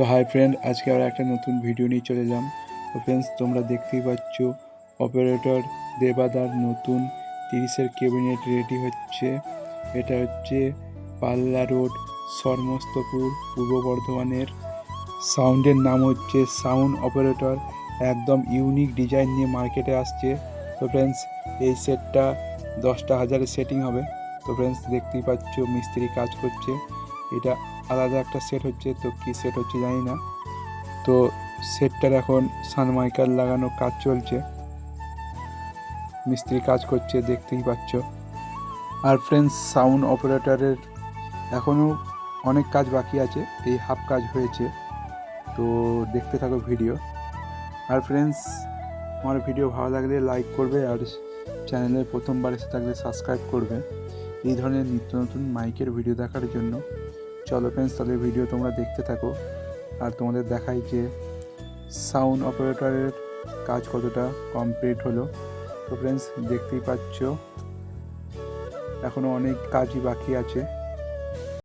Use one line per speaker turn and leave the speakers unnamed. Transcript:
তো hi friend, আজকে আবার একটা নতুন ভিডিও নিয়ে চলে এলাম। তো ফ্রেন্ডস তোমরা দেখতেই পাচ্ছ অপারেটর দেবাদার নতুন তিরিশের ক্যাবিনেট রেডি হচ্ছে। এটা হচ্ছে পাল্লা রোড সর্মস্তপুর পূর্ব বর্ধমানের। সাউন্ডের নাম হচ্ছে সাউন্ড অপারেটর একদম ইউনিক ডিজাইন নিয়ে মার্কেটে আসছে। তো ফ্রেন্ডস এই সেটটা দশটা হাজারের সেটিং হবে। তো ফ্রেন্ডস দেখতেই পাচ্ছ, মিস্ত্রি কাজ করছে। এটা আলাদা একটা সেট হচ্ছে, তো কী সেট হচ্ছে জানি না। তো সেটটার এখন সানমাইকার লাগানো কাজ চলছে। মিস্ত্রি কাজ করছে, দেখতেই পাচ্ছ। আর ফ্রেন্ডস সাউন্ড অপারেটরের এখনও অনেক কাজ বাকি আছে, এই হাফ কাজ হয়েছে। তো দেখতে থাকো ভিডিও আর ফ্রেন্ডস আমার ভিডিও ভালো লাগলে লাইক করবে আর চ্যানেলে প্রথমবার এসে থাকলে সাবস্ক্রাইব করবে। এই ধরনের নিত্য নতুন মাইকের ভিডিও দেখার জন্য। চলো ফ্রেন্ডস তাহলে ভিডিও তোমরা দেখতে থাকো। আর তোমাদের দেখাই যে সাউন্ড অপারেটরের কাজ কতটা কমপ্লিট হলো। তো ফ্রেন্ডস দেখতেই পাচ্ছ এখনও অনেক কাজই বাকি আছে।